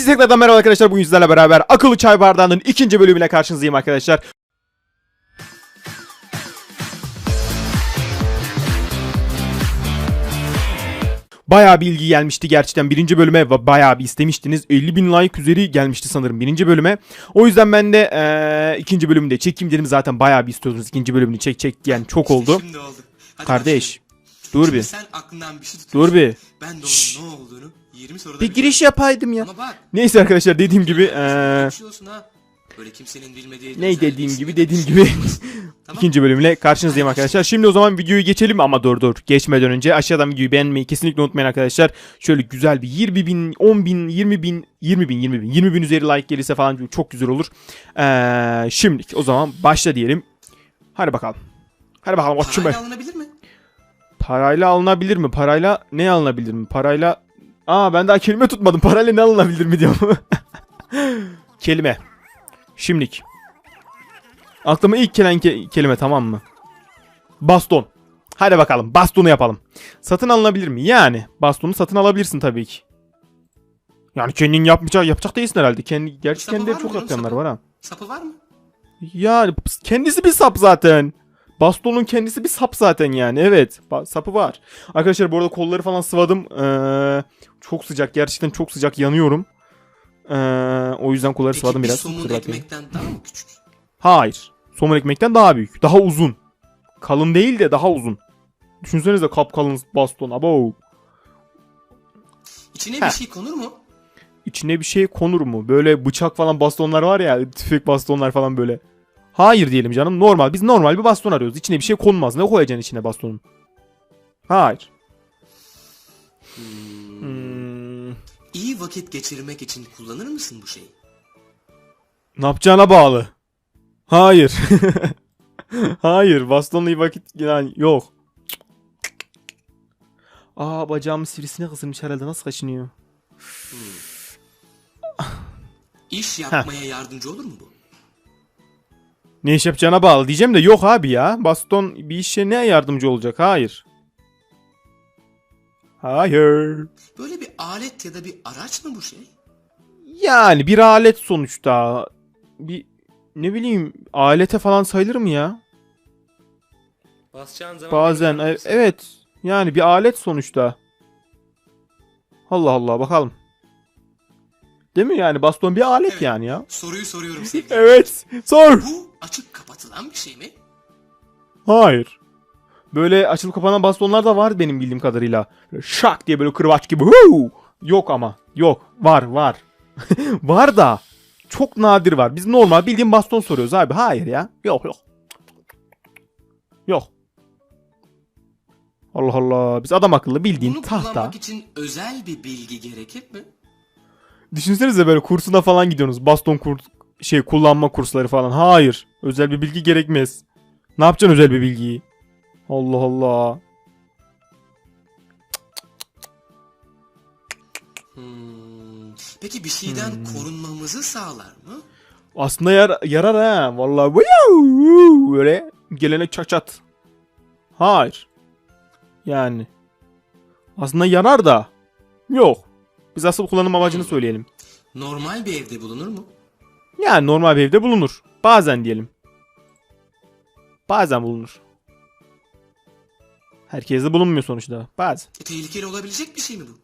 Hepinize tekrardan merhaba arkadaşlar. Bugün sizlerle beraber Akıllı Çay Bardağı'nın ikinci bölümüyle karşınızdayım arkadaşlar. Bayağı bir ilgi gelmişti gerçekten birinci bölüme ve bayağı bir istemiştiniz. 50 bin like üzeri gelmişti sanırım birinci bölüme. O yüzden ben de eee, ikinci bölümü de çekeyim dedim. Zaten bayağı bir istiyordunuz ikinci bölümünü çek çek diyen çok İşte oldu. Şimdi oldu. Hadi Kardeş başlayalım. dur Şimdi bir Sen aklından bir şey dur bir. Ben de Şşş. onun ne olduğunu 20 soruda Bir giriş yapaydım ya. Ama bak. Neyse arkadaşlar dediğim gibi eee konuşuyorsun ha. Böyle kimsenin bilmediği. Ne dediğim gibi dediğim gibi Tamam. ikinci bölümle karşınızdayım arkadaşlar. Şimdi o zaman videoyu geçelim ama dur dur geçmeden önce aşağıdan videoyu beğenmeyi kesinlikle unutmayın arkadaşlar. Şöyle güzel bir 20 bin, 10 bin, 20 bin, 20 bin, 20 bin, 20 bin üzeri like gelirse falan çok güzel olur. Ee, şimdilik o zaman başla diyelim. Hadi bakalım. Hadi bakalım ben. Parayla alınabilir mi? Parayla alınabilir mi? Parayla ne alınabilir mi? Parayla... Aa ben daha kelime tutmadım. Parayla ne alınabilir mi diyorum. kelime. Şimdilik. Aklıma ilk gelen ke- kelime tamam mı? Baston. Hadi bakalım bastonu yapalım. Satın alınabilir mi? Yani bastonu satın alabilirsin tabii ki. Yani kendin yapmayacak, yapacak değilsin herhalde. Kendi, gerçi Sapı kendileri var mı çok yapayanlar sapı? var ha. Sapı var mı? Yani kendisi bir sap zaten. Bastonun kendisi bir sap zaten yani. Evet. sapı var. Arkadaşlar bu arada kolları falan sıvadım. Ee, çok sıcak. Gerçekten çok sıcak. Yanıyorum. Ee, o yüzden kolları Peki sıvadım bir biraz. somun ekmekten daha mı küçük? Hayır. Somun ekmekten daha büyük. Daha uzun. Kalın değil de daha uzun. Düşünsenize kapkalın baston. Abo. İçine Heh. bir şey konur mu? İçine bir şey konur mu? Böyle bıçak falan bastonlar var ya. Tüfek bastonlar falan böyle. Hayır diyelim canım. Normal. Biz normal bir baston arıyoruz. İçine bir şey konmaz. Ne koyacaksın içine bastonun? Hayır. Hmm. İyi vakit geçirmek için kullanır mısın bu şeyi? Ne yapacağına bağlı. Hayır. Hayır. Bastonla iyi vakit yani yok. Aa bacağımın sivrisine kısılmış herhalde. Nasıl kaşınıyor? İş yapmaya yardımcı olur mu bu? Ne iş yapacağına bağlı diyeceğim de yok abi ya. Baston bir işe ne yardımcı olacak? Hayır. Hayır. Böyle bir alet ya da bir araç mı bu şey? Yani bir alet sonuçta. Bir ne bileyim alete falan sayılır mı ya? Basacağın zaman Bazen e- evet. Yani bir alet sonuçta. Allah Allah bakalım. Değil mi yani baston bir alet Evet. yani ya. Soruyu soruyorum sevgili. Evet. Sor. Bu açık kapatılan bir şey mi? Hayır. Böyle açılıp kapanan bastonlar da var benim bildiğim kadarıyla. Böyle şak diye böyle kırbaç gibi. Huu! Yok ama. Yok. Var var. var da. Çok nadir var. Biz normal bildiğim baston soruyoruz abi. Hayır ya. Yok yok. Yok. Allah Allah. Biz adam akıllı bildiğin Bunu tahta. kullanmak için özel bir bilgi gerekir mi? Düşünsenize böyle kursuna falan gidiyorsunuz. Baston kurs şey kullanma kursları falan. Hayır. Özel bir bilgi gerekmez. Ne yapacaksın özel bir bilgiyi? Allah Allah. Hmm. Peki bir şeyden korunmamızı sağlar mı? Aslında yar yarar ha. Vallahi Vıyuu! böyle gelene çaçat. Hayır. Yani. Aslında yarar da. Yok. Biz asıl kullanım amacını söyleyelim. Normal bir evde bulunur mu? Yani normal bir evde bulunur. Bazen diyelim. Bazen bulunur. Herkeste bulunmuyor sonuçta. Bazen. E, tehlikeli olabilecek bir şey mi bu?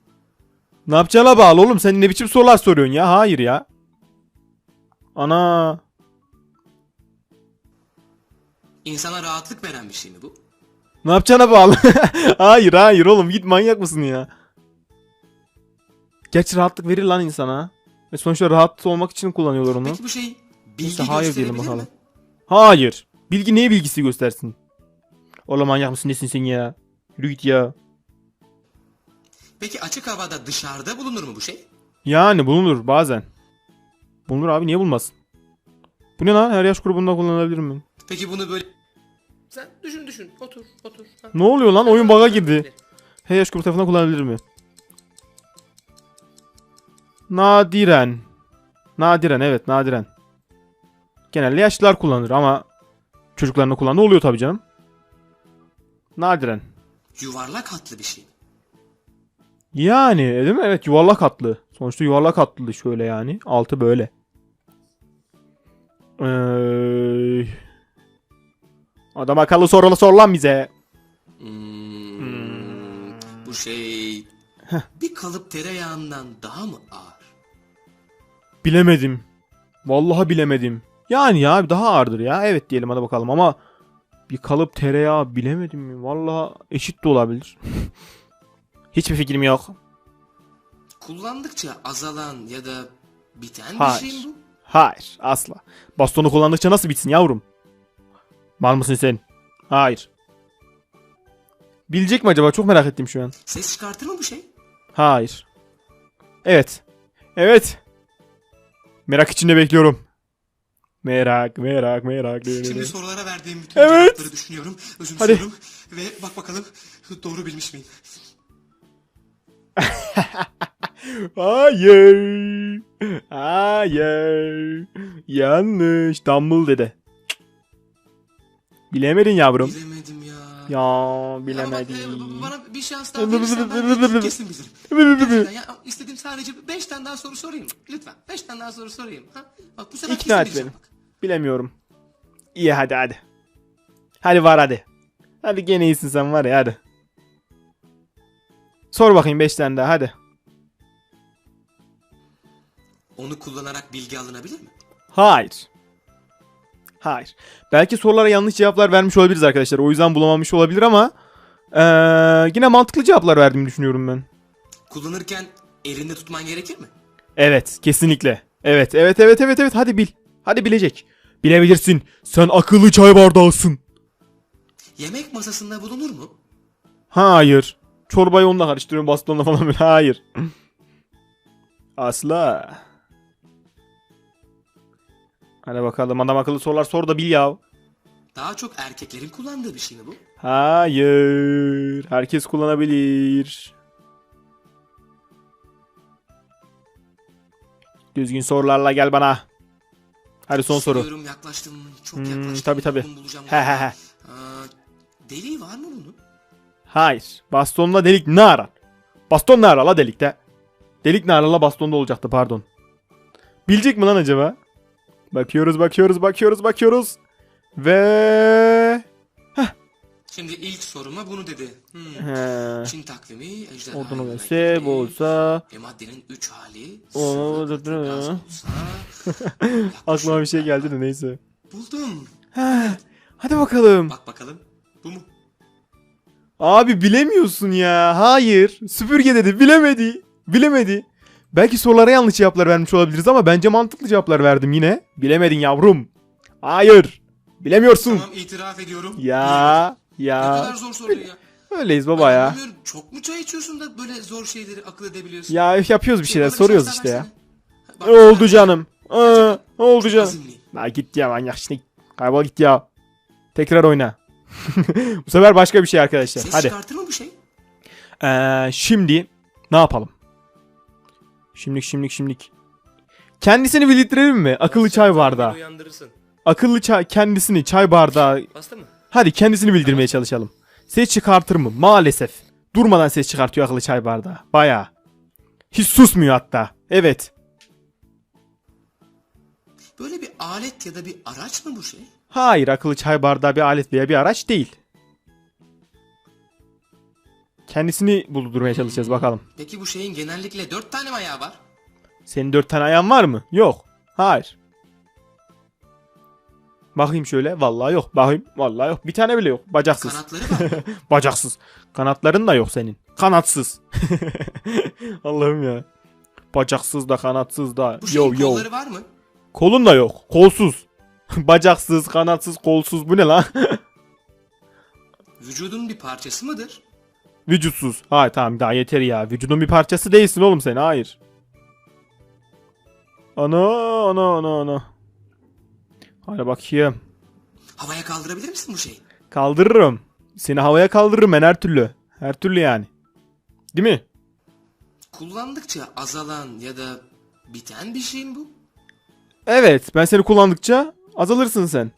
Ne yapacağına bağlı oğlum. Sen ne biçim sorular soruyorsun ya? Hayır ya. Ana. İnsana rahatlık veren bir şey mi bu? Ne yapacağına bağlı. hayır hayır oğlum git manyak mısın ya? Gerçi rahatlık verir lan insana. Ve sonuçta rahat olmak için kullanıyorlar onu. Peki bu şey bilgi Neyse, hayır diyelim bakalım. mi? Hayır. Bilgi neye bilgisi göstersin? Oğlum manyak mısın nesin sen ya? Yürü git ya. Peki açık havada dışarıda bulunur mu bu şey? Yani bulunur bazen. Bulunur abi niye bulmasın? Bu ne lan? Her yaş grubunda kullanılabilir mi? Peki bunu böyle... Sen düşün düşün. Otur otur. Ha. Ne oluyor lan? Oyun bug'a girdi. Her yaş grubu tarafından kullanılabilir mi? Nadiren. Nadiren evet nadiren. Genelde yaşlılar kullanır ama çocuklarına kullandığı oluyor tabii canım. Nadiren. Yuvarlak hatlı bir şey. Yani değil mi? Evet yuvarlak hatlı. Sonuçta yuvarlak atlı şöyle yani. Altı böyle. Ee, adam akıllı sorulı sor lan bize. Hmm, Bu şey bir kalıp tereyağından daha mı ağır? Bilemedim. Vallahi bilemedim. Yani ya daha ağırdır ya. Evet diyelim hadi bakalım ama bir kalıp tereyağı bilemedim mi? Vallahi eşit de olabilir. Hiçbir fikrim yok. Kullandıkça azalan ya da biten bir Hayır. şey mi bu? Hayır asla. Bastonu kullandıkça nasıl bitsin yavrum? Mal mısın sen? Hayır. Bilecek mi acaba? Çok merak ettim şu an. Ses çıkartır mı bu şey? Hayır. Evet. Evet. Merak içinde bekliyorum. Merak, merak, merak. Şimdi sorulara verdiğim bütün Evet. cevapları düşünüyorum, özümsüyorum ve bak bakalım doğru bilmiş miyim? Hayır. Hayır. Yanlış. Dumble dede. Bilemedin yavrum. Bilemedim ya. Ya Ama bak, e, bana bir şans daha verirsen ben kesin bilirim. Gerçekten ya istedim sadece 5 tane daha soru sorayım. Lütfen 5 tane daha soru sorayım. Ha? Bak bu sefer İkna et kesin beni. bileceğim bak. Bilemiyorum. İyi hadi hadi. Hadi var hadi. Hadi gene iyisin sen var ya hadi. Sor bakayım 5 tane daha hadi. Onu kullanarak bilgi alınabilir mi? Hayır. Hayır. Belki sorulara yanlış cevaplar vermiş olabiliriz arkadaşlar. O yüzden bulamamış olabilir ama eee, yine mantıklı cevaplar verdiğimi düşünüyorum ben. Kullanırken elinde tutman gerekir mi? Evet, kesinlikle. Evet, evet, evet, evet, evet. Hadi bil. Hadi bilecek. Bilebilirsin. Sen akıllı çay bardağısın. Yemek masasında bulunur mu? Hayır. Çorbayı onunla karıştırıyorum bastonla falan böyle. Hayır. Asla. Hadi bakalım adam akıllı sorular sor da bil ya. Daha çok erkeklerin kullandığı bir şey mi bu? Hayır. Herkes kullanabilir. Düzgün sorularla gel bana. Hadi son soru. Hissediyorum, yaklaştım. Çok Hmm, yaklaştım. tabii, tabii. Bunu bulacağım. He he he. Aa, deliği var mı bunun? Hayır. Bastonla delik ne arar? Baston ne arar la delikte? Delik ne arar la bastonda olacaktı pardon. Bilecek mi lan acaba? Bakıyoruz bakıyoruz bakıyoruz bakıyoruz. Ve... Şimdi ilk soruma bunu dedi. Hmm. He. Çin takvimi ejderha. Verse gitti. bu olsa... E maddenin 3 hali. O- sıvı katı gaz olsa, Aklıma bir şey geldi de neyse. Buldum. Hadi bakalım. Bak bakalım. Bu mu? Abi bilemiyorsun ya. Hayır. Süpürge dedi. Bilemedi. Bilemedi. Belki sorulara yanlış cevaplar vermiş olabiliriz ama bence mantıklı cevaplar verdim yine. Bilemedin yavrum. Hayır. Bilemiyorsun. Tamam itiraf ediyorum. Ya. Ne Ya. kadar zor soruyor ya. Öyleyiz baba ya. Bilmiyorum, Çok mu çay içiyorsun da böyle zor şeyleri akıl edebiliyorsun? Ya yapıyoruz bir şeyler. Bana Soruyoruz işte ya. versene. Bak, Ne oldu canım? Aa, ne oldu çok canım? azimliyim. La git ya manyak şimdi. Kaybol git ya. Tekrar oyna. Bu sefer başka bir şey arkadaşlar. Ses Hadi. çıkartır mı bu şey? Ee, şimdi ne yapalım? Şimdilik şimdilik şimdilik. Kendisini bildirelim mi? Akıllı çay bardağı. Uyandırırsın. Akıllı çay kendisini çay bardağı. Bastı mı? Hadi kendisini bildirmeye çalışalım. Ses çıkartır mı? Maalesef. Durmadan ses çıkartıyor akıllı çay bardağı. Bayağı. Hiç susmuyor hatta. Evet. Böyle bir alet ya da bir araç mı bu şey? Hayır akıllı çay bardağı bir alet veya bir araç değil. Kendisini buldurmaya çalışacağız bakalım. Peki bu şeyin genellikle dört tane mi ayağı var? Senin dört tane ayağın var mı? Yok. Hayır. Bakayım şöyle. Vallahi yok. Bakayım. Vallahi yok. Bir tane bile yok. Bacaksız. Kanatları var? Bacaksız. Kanatların da yok senin. Kanatsız. Allah'ım ya. Bacaksız da kanatsız da. Bu şeyin Yo yo. kolları var mı? Kolun da yok. Kolsuz. Bacaksız, kanatsız, kolsuz. Bu ne lan? Vücudun bir parçası mıdır? Vücutsuz. Hayır tamam daha yeter ya. Vücudun bir parçası değilsin oğlum sen. Hayır. Ana ana ana ana. Hadi bakayım. Havaya kaldırabilir misin bu şeyi? Kaldırırım. Seni havaya kaldırırım ben her türlü. Her türlü yani. Değil mi? Kullandıkça azalan ya da biten bir şey mi bu? Evet. Ben seni kullandıkça azalırsın sen.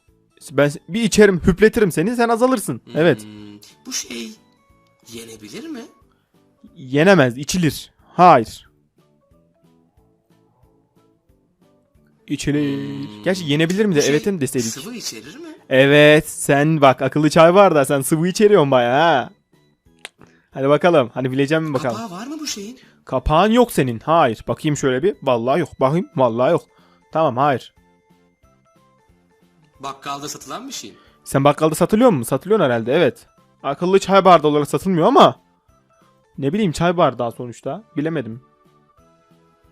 Ben bir içerim, hüpletirim seni, sen azalırsın. Evet. Hmm, bu şey yenebilir mi? Yenemez, içilir. Hayır. İçilir. Gerçi yenebilir mi de şey evet mi deseydik. Sıvı içerir mi? Evet sen bak akıllı çay var da sen sıvı içeriyorsun baya ha. Hadi bakalım. Hani bileceğim mi bakalım. Kapağı var mı bu şeyin? Kapağın yok senin. Hayır. Bakayım şöyle bir. Vallahi yok. Bakayım. Vallahi yok. Tamam hayır. Bakkalda satılan bir şey. Sen bakkalda satılıyor mu? Satılıyor herhalde evet. Akıllı çay bardağı olarak satılmıyor ama. Ne bileyim çay bardağı sonuçta. Bilemedim.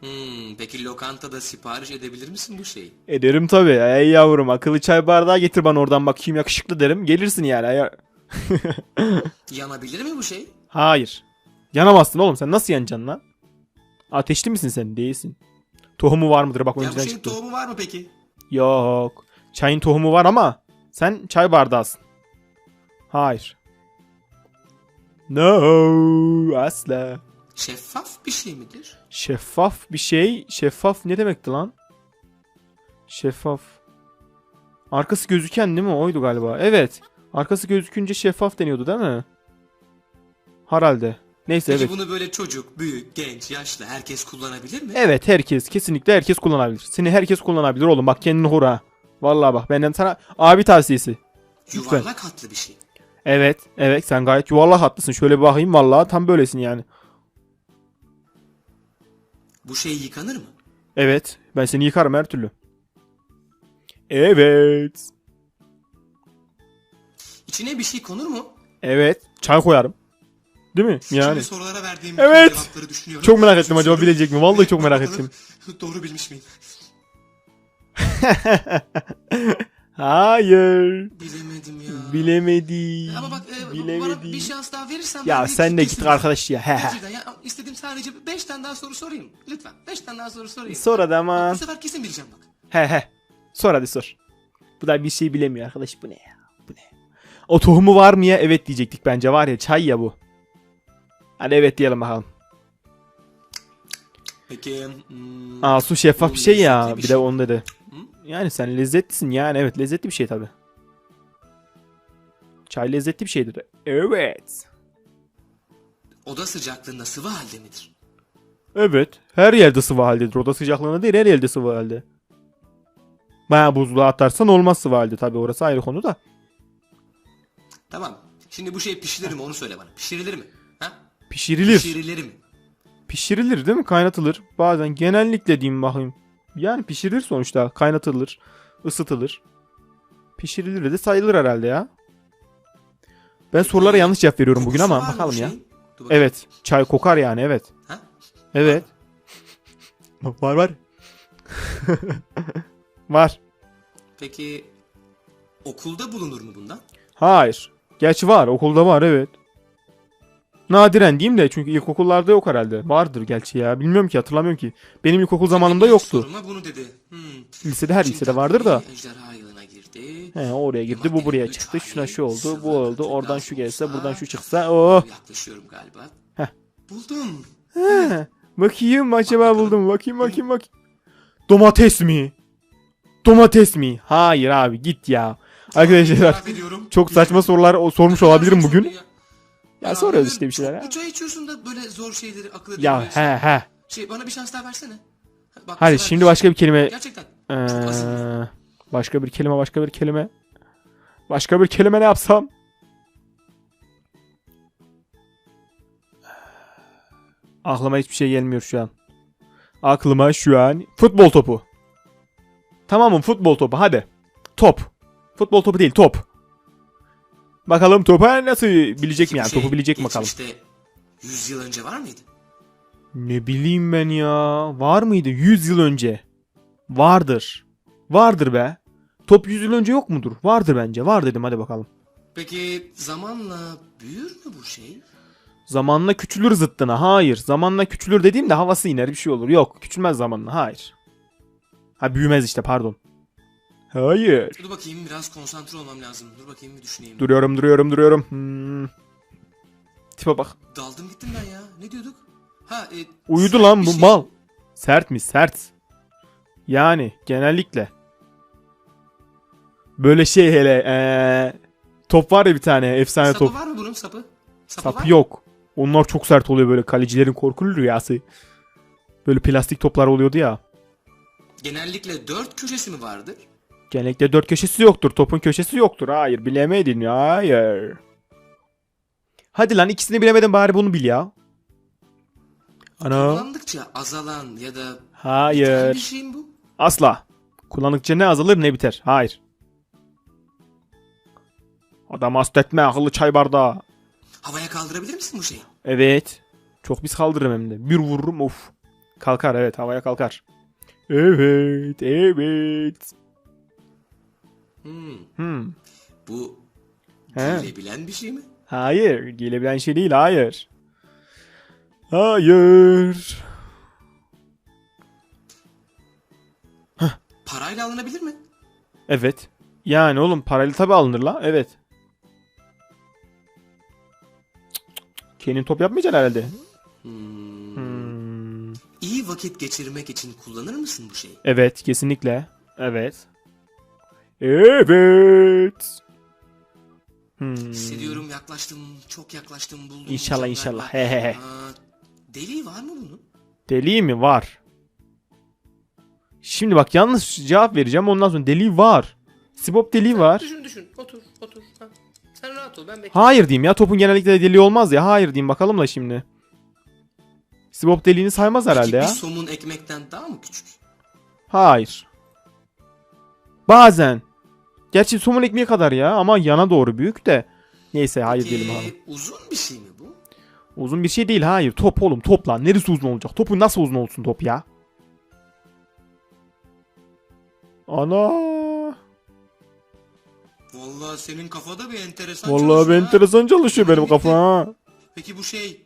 Hmm, peki lokantada sipariş edebilir misin bu şeyi? Ederim tabii. Ey yavrum akıllı çay bardağı getir bana oradan bakayım yakışıklı derim. Gelirsin yani. Eğer- Yanabilir mi bu şey? Hayır. Yanamazsın oğlum sen nasıl yanacaksın lan? Ateşli misin sen? Değilsin. Tohumu var mıdır? Bak Ya bu önceden şeyin çıktı. tohumu var mı peki? Yok. Çayın tohumu var ama sen çay bardağısın. Hayır. No, asla. Şeffaf bir şey midir? Şeffaf bir şey. Şeffaf ne demekti lan? Şeffaf. Arkası gözüken değil mi? Oydu galiba. Evet. Arkası gözükünce şeffaf deniyordu değil mi? Herhalde. Neyse Peki evet. bunu böyle çocuk, büyük, genç, yaşlı herkes kullanabilir mi? Evet herkes kesinlikle herkes kullanabilir. Seni herkes kullanabilir oğlum bak kendini hura. Vallahi bak benden sana abi tavsiyesi. lütfen. Yuvarlak hatlı bir şey. Evet evet sen gayet yuvarlak haklısın. Şöyle bir bakayım vallahi tam böylesin yani. Bu şey yıkanır mı? Evet ben seni yıkarım her türlü. Evet. İçine bir şey konur mu? Evet çay koyarım. Değil mi? Yani. Şimdi sorulara verdiğim Evet. cevapları düşünüyorum. Çok merak ettim Şimdi acaba soruyorum. bilecek mi? Vallahi çok merak Bakalım ettim. Doğru bilmiş miyim? Hayır. Bilemedim ya. Bilemedi. Ama bak e, bana Bilemedi. bir şans daha verirsen Ya ben sen de git kesin- arkadaş ya. He he. Gerçekten ya istedim sadece 5 tane daha soru sorayım. Lütfen 5 tane daha soru sorayım. Sor hadi Bu aman. sefer kesin bileceğim bak. He he. Sor hadi sor. Bu da bir şey bilemiyor arkadaş. Bu ne ya? Bu ne? O tohumu var mı ya? Evet diyecektik bence. Var ya çay ya bu. Hadi evet diyelim bakalım. Peki. Hmm, Aa su şeffaf Bu bir şey ya. bir de şey. onu dedi. Hı? Yani sen lezzetlisin yani. Evet lezzetli bir şey tabi. Çay lezzetli bir şeydir. Evet. oda sıcaklığında sıvı halde midir? Evet. Her yerde sıvı haldedir. Oda sıcaklığında değil her yerde sıvı halde. Baya buzluğa atarsan olmaz sıvı halde tabi. Orası ayrı konu da. Tamam. Şimdi bu şey pişirilir mi onu söyle bana. Pişirilir mi? Ha? Pişirilir. Pişirilir mi? Pişirilir değil mi? Kaynatılır. Bazen genellikle diyeyim bakayım. Yani pişirilir sonuçta. Kaynatılır. ısıtılır. Pişirilir de sayılır herhalde ya. Ben sorulara yanlış cevap veriyorum bugün Kokusu ama var mı bu bakalım ya. şeyin? Dur bakayım. Evet. Çay kokar yani evet. Ha? Evet. var var. var. Peki okulda bulunur mu bundan? Hayır. Gerçi var. Okulda var evet. Nadiren diyeyim de çünkü ilkokullarda yok herhalde. Vardır gerçi ya. Bilmiyorum ki hatırlamıyorum ki. Benim ilkokul zamanımda yoktu. Soruma bunu dedi. Hmm. Lisede her lisede vardır da. Ejderha. He oraya girdi bu buraya çıktı şuna şu oldu bu oldu oradan şu gelse buradan şu çıksa oh. Yaklaşıyorum galiba. Heh. Buldum. He, bakayım acaba buldum bakayım bakayım bakayım. Domates mi? Domates mi? Hayır abi git ya. Arkadaşlar çok saçma sorular sormuş olabilirim bugün. Ya, soruyoruz işte bir şeyler ya. Bir çay içiyorsun da böyle zor şeyleri akıl Ya he he. Şey bana bir şans daha versene. Bak, bu Hadi şimdi başka bir kelime. Gerçekten. Ee, başka bir kelime başka bir kelime. Başka bir kelime ne yapsam? Aklıma hiçbir şey gelmiyor şu an. Aklıma şu an futbol topu. Tamamım futbol topu hadi. Top. Futbol topu değil top. Bakalım topu nasıl bilecek mi yani? Topu bilecek mi bakalım. Geçmişte 100 yıl önce var mıydı? Ne bileyim ben ya. Var mıydı 100 yıl önce? Vardır. Vardır be. Top 100 yıl önce yok mudur? Vardır bence. Var dedim hadi bakalım. Peki zamanla büyür mü bu şey? Zamanla küçülür zıttına. Hayır. Zamanla küçülür dediğimde havası iner bir şey olur. Yok. Küçülmez zamanla. Hayır. Ha büyümez işte pardon. Hayır. Dur bakayım biraz konsantre olmam lazım. Dur bakayım bir düşüneyim. Duruyorum duruyorum duruyorum. Hmm. Tipe bak. Daldım gittim ben ya. Ne diyorduk? Ha, e, Uyudu lan bu şey. mal. Sert mi? Sert. Yani genellikle. Böyle şey hele eee, top var ya bir tane efsane Sapı top. var mı bunun sapı? Sapı, var Sapı mı? yok. Onlar çok sert oluyor böyle kalecilerin korkulu rüyası. Böyle plastik toplar oluyordu ya. genellikle dört köşesi mi vardır? Genellikle dört köşesi yoktur. Topun köşesi yoktur. Hayır bilemedin. Hayır. Hadi lan ikisini bilemedin bari bunu bil ya. Ana. Kullandıkça azalan ya da biten bir Hayır. şey mi bu? Asla. Kullandıkça ne azalır ne biter. Hayır. Adam hasta etme akıllı çay bardağı. Havaya kaldırabilir misin bu şeyi? Evet. Çok biz kaldırırım hem de. Bir vururum of. Kalkar evet havaya kalkar. Evet evet. Hmm, Hmm. bu He. giyilebilen bir şey mi? Hayır. Giyilebilen şey değil hayır. Hayır. Parayla alınabilir mi? Evet. Yani oğlum parayla tabi alınır la. Evet. Kenin top yapmayacaksın herhalde. Hmm. Hmm. İyi vakit geçirmek için kullanır mısın bu şeyi? Evet kesinlikle. Evet. Evet. Hmm. Hissediyorum yaklaştım, çok yaklaştım buldum. İnşallah, inşallah. He he he. Deliği var mı bunun? Deliği mi? Var. Şimdi bak yanlış cevap vereceğim ondan sonra deliği var. Sibop deliği var. Düşün düşün, otur, otur. Ha. Sen rahat ol, ben bekliyorum. Hayır diyeyim ya topun genellikle deliği olmaz ya. Hayır diyeyim bakalım da şimdi. Sibop deliğini saymaz herhalde Peki ya. bir somun ekmekten daha mı küçük? Hayır. Bazen. Gerçi somun ekmeği kadar ya ama yana doğru büyük de. Neyse hayır Peki, diyelim abi. uzun bir şey mi bu? Uzun bir şey değil hayır. Top oğlum top lan. Neresi uzun olacak? Topu nasıl uzun olsun top ya? Ana. Vallahi senin kafada bir enteresan Vallahi çalışıyor bir ha. enteresan çalışıyor benim kafa. ha. Peki bu şey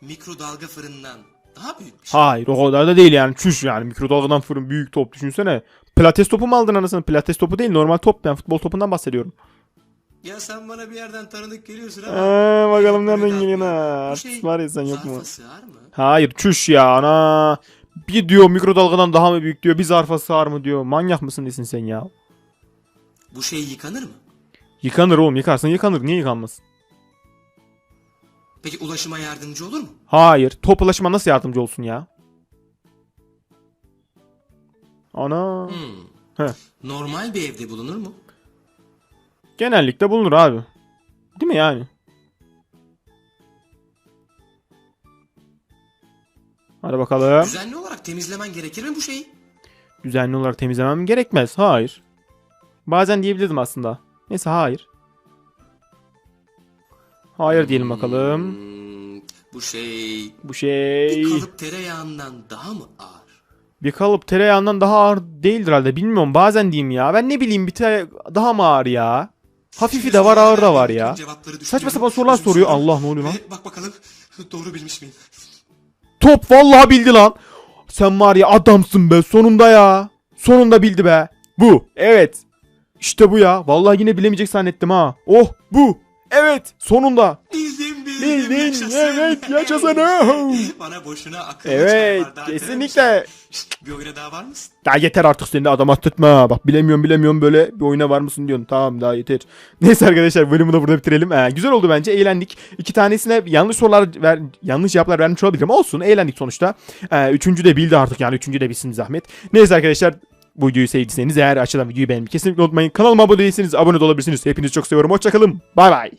mikrodalga fırından daha büyük bir şey. Hayır o kadar da değil yani. Çüş yani. Mikrodalgadan fırın büyük top düşünsene. Pilates topu mu aldın anasını? Pilates topu değil normal top. Ben futbol topundan bahsediyorum. Ya sen bana bir yerden tanıdık geliyorsun ama. Eee bakalım nereden de geliyorsun ha. Bu Artist şey var ya sen yok mu? zarfa sığar mı? Hayır çüş ya ana. Bir diyor mikrodalgadan daha mı büyük diyor. Bir zarfa sığar mı diyor. Manyak mısın desin sen ya. Bu şey yıkanır mı? Yıkanır oğlum yıkarsan yıkanır. Niye yıkanmasın? Peki ulaşıma yardımcı olur mu? Hayır. Top ulaşıma nasıl yardımcı olsun ya? Ana. Hmm. Normal bir evde bulunur mu? Genellikle bulunur abi. Değil mi yani? Hadi bakalım. Düzenli olarak temizlemen gerekir mi bu şeyi? Düzenli olarak temizlemem gerekmez. Hayır. Bazen diyebilirdim aslında. Neyse hayır. Hayır diyelim bakalım. Hmm, bu şey Bu şey bir kalıp tereyağından daha mı ağır? bir kalıp tereyağından daha ağır değildir herhalde. Bilmiyorum. Bazen diyeyim ya. Ben ne bileyim bir tere daha mı ağır ya? Hafifi de var ağır da var ya. Saçma sapan sorular soruyor. Allah ne oluyor lan? Bak bakalım doğru bilmiş miyim? Top vallahi bildi lan. Sen var ya adamsın be sonunda ya. Sonunda bildi be. Bu. Evet. İşte bu ya. Vallahi yine bilemeyecek zannettim ha. Oh bu. Evet. Sonunda. Bildim bildim. Bildin. yaşasın. Evet yaşasın. Bana boşuna akıllı Evet. çay bardağı Kesinlikle. Bir oyuna daha var mısın? Ya yeter artık seni de adama tutma. Bak bilemiyorum bilemiyorum böyle bir oyuna var mısın diyorsun. Tamam daha yeter. Neyse arkadaşlar bölümü de burada bitirelim. Ee, güzel oldu bence eğlendik. İki tanesine yanlış sorular ver, yanlış cevaplar vermiş olabilirim. Olsun eğlendik sonuçta. Ee, üçüncü de bildi artık yani üçüncü de bilsin zahmet. Neyse arkadaşlar bu videoyu sevdiyseniz eğer aşağıdan videoyu beğenmeyi kesinlikle unutmayın. Kanalıma abone değilseniz abone de olabilirsiniz. Hepinizi çok seviyorum. Hoşçakalın. Bay bay.